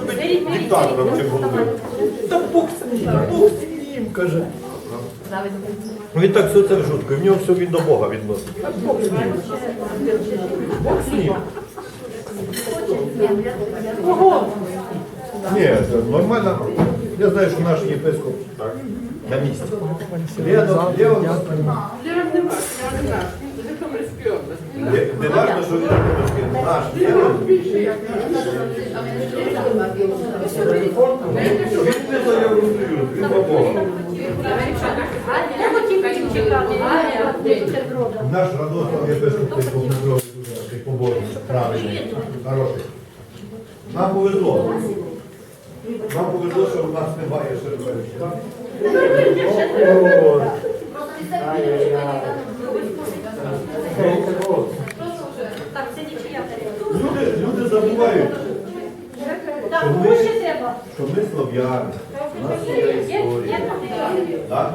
Бути диктатором, чим головою. Та Бог з ним, Бог з ним, каже. Він так все це в жутко, і в нього все він до Бога відносить. Бог з ним. Бог з ним. Ні, нормально. Я знаю, що наш єпископ на місці. Лєно, Лєно, не, не важно, що він Він за Бога. Наш був Дмитро, такий побожний, правильний, хороший. Нам повезло. Нам повезло, що в нас немає Шерберича. Так, це нічия. Люди, люди забувають, Що ми- що ми слов'яни. У нас є історія. Так?